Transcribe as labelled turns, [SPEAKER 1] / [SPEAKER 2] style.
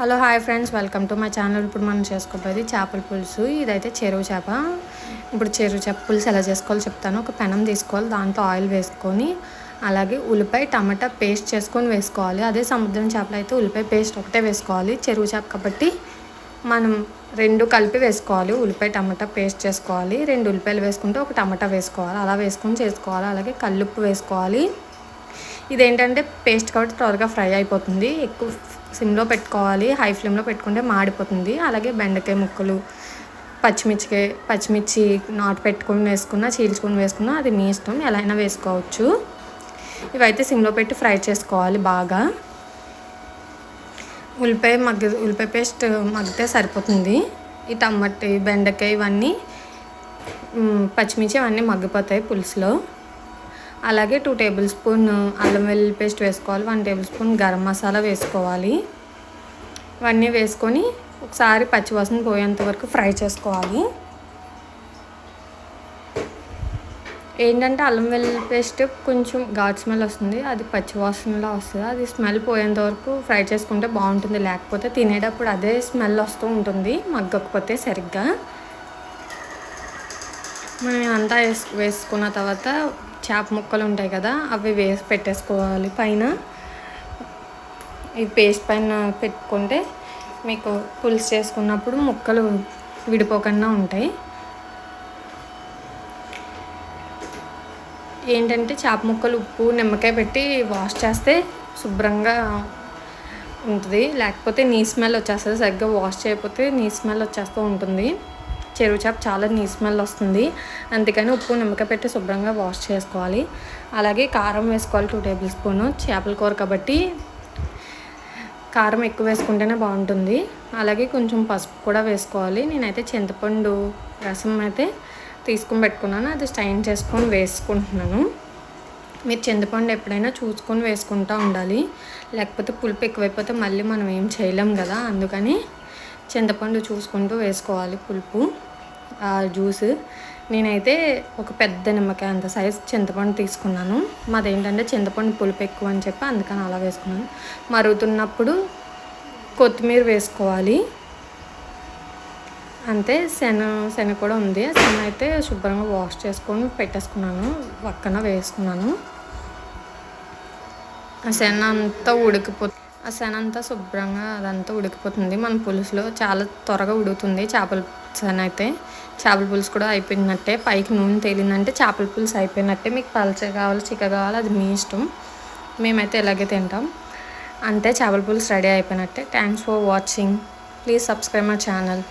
[SPEAKER 1] Hello hi friends. Welcome to my channel. ఇప్పుడు మనం చేసుకోబోయేది చేపల పులుసు. ఇదైతే చెరువు చేప. ఇప్పుడు చెరువు చేప పులుసు ఎలా చేసుకోవాలో చెప్తాను. ఒక పెనం తీసుకోవాలి. దాంట్లో ఆయిల్ వేసుకొని అలాగే ఉల్లిపాయ టమాటా పేస్ట్ చేసుకొని వేసుకోవాలి. అదే సముద్రం చేపలు అయితే ఉల్లిపాయ పేస్ట్ ఒకటే వేసుకోవాలి. చెరువు చేప కాబట్టి మనం రెండు కలిపి వేసుకోవాలి. ఉల్లిపాయ టమాటా పేస్ట్ చేసుకోవాలి. రెండు ఉల్లిపాయలు వేసుకుంటే ఒక టమాటా వేసుకోవాలి. అలా వేసుకొని చేసుకోవాలి. అలాగే కల్లుప్పు వేసుకోవాలి. ఇదేంటంటే పేస్ట్ కాబట్టి త్వరగా ఫ్రై అయిపోతుంది. ఎక్కువ సిమ్లో పెట్టుకోవాలి. హై ఫ్లేమ్లో పెట్టుకుంటే మాడిపోతుంది. అలాగే బెండకాయ ముక్కలు పచ్చిమిర్చికాయ పచ్చిమిర్చి నాటు పెట్టుకొని వేసుకున్నా చీల్చుకొని వేసుకున్నా అది మీ ఇష్టం. ఎలా అయినా వేసుకోవచ్చు. ఇవైతే సిమ్లో పెట్టి ఫ్రై చేసుకోవాలి బాగా. ఉల్లిపాయ మగ్గ ఉల్లిపాయ పేస్ట్ మగ్గితే సరిపోతుంది. ఈ టమాట బెండకాయ ఇవన్నీ పచ్చిమిర్చి అవన్నీ మగ్గిపోతాయి పులుసులో. అలాగే టూ టేబుల్ స్పూన్ అల్లం వెల్లుల్లి పేస్ట్ వేసుకోవాలి. One tablespoon garam masala వేసుకోవాలి. ఇవన్నీ వేసుకొని ఒకసారి పచ్చివాసన పోయేంత వరకు ఫ్రై చేసుకోవాలి. ఏంటంటే అల్లం వెల్లుల్లి పేస్ట్ కొంచెం ఘాట్ స్మెల్ వస్తుంది. అది పచ్చివాసనలో వస్తుంది. అది స్మెల్ పోయేంత వరకు ఫ్రై చేసుకుంటే బాగుంటుంది. లేకపోతే తినేటప్పుడు అదే స్మెల్ వస్తూ ఉంటుంది. మగ్గకపోతే సరిగ్గా. మనం అంతా వేసు వేసుకున్న తర్వాత చేప ముక్కలు ఉంటాయి కదా అవి వేసి పెట్టేసుకోవాలి. పైన ఈ పేస్ట్ పైన పెట్టుకుంటే మీకు పులుసు చేసుకున్నప్పుడు ముక్కలు విడిపోకుండా ఉంటాయి. ఏంటంటే చేప ముక్కలు ఉప్పు నిమ్మకాయ పెట్టి వాష్ చేస్తే శుభ్రంగా ఉంటుంది. లేకపోతే నీ స్మెల్ వచ్చేస్తుంది. సరిగ్గా వాష్ చేయకపోతే నీ స్మెల్ వచ్చేస్తూ ఉంటుంది. చెరువు చేప చాలా నీ స్మెల్ వస్తుంది. అందుకని ఉప్పు నిమ్మకాయ పెట్టి శుభ్రంగా వాష్ చేసుకోవాలి. అలాగే కారం వేసుకోవాలి టూ టేబుల్ స్పూను చేపల కూర కాబట్టి కారం ఎక్కువ వేసుకుంటేనే బాగుంటుంది. అలాగే కొంచెం పసుపు కూడా వేసుకోవాలి. నేనైతే చింతపండు రసం అయితే తీసుకుని పెట్టుకున్నాను. అది స్టైన్ చేసుకొని వేసుకుంటున్నాను. మీరు చింతపండు ఎప్పుడైనా చూసుకొని వేసుకుంటూ ఉండాలి. లేకపోతే పులుపు ఎక్కువైపోతే మళ్ళీ మనం ఏం చేయలేం కదా. అందుకని చింతపండు చూసుకుంటూ వేసుకోవాలి పులుపు. ఆ జ్యూస్. నేనైతే ఒక పెద్ద నిమ్మకాయ అంత సైజ్ చింతపండు తీసుకున్నాను. మాదేంటంటే చింతపండు పులుపు ఎక్కువ అని చెప్పి అందుకని అలా వేసుకున్నాను. మరుగుతున్నప్పుడు కొత్తిమీర వేసుకోవాలి. అంతే శన శన కూడా ఉంది. శన అయితే శుభ్రంగా వాష్ చేసుకొని పెట్టేసుకున్నాను. పక్కన వేసుకున్నాను. ఆ శన అంతా ఉడికిపో ఆ శన అంతా శుభ్రంగా అదంతా ఉడికిపోతుంది. మన పులుసులో చాలా త్వరగా ఉడుకుతుంది చేపల శన అయితే. చేపల పులుసు కూడా అయిపోయినట్టే. పైకి నూనె తేలిందంటే చేపల పులుసు అయిపోయినట్టే. మీకు పలచ కావాలి చిక్క కావాలి అది మీ ఇష్టం. మేమైతే ఇలాగే తింటాం. అంతే చేపల పులుసు రెడీ అయిపోయినట్టే. Thanks for watching please subscribe my channel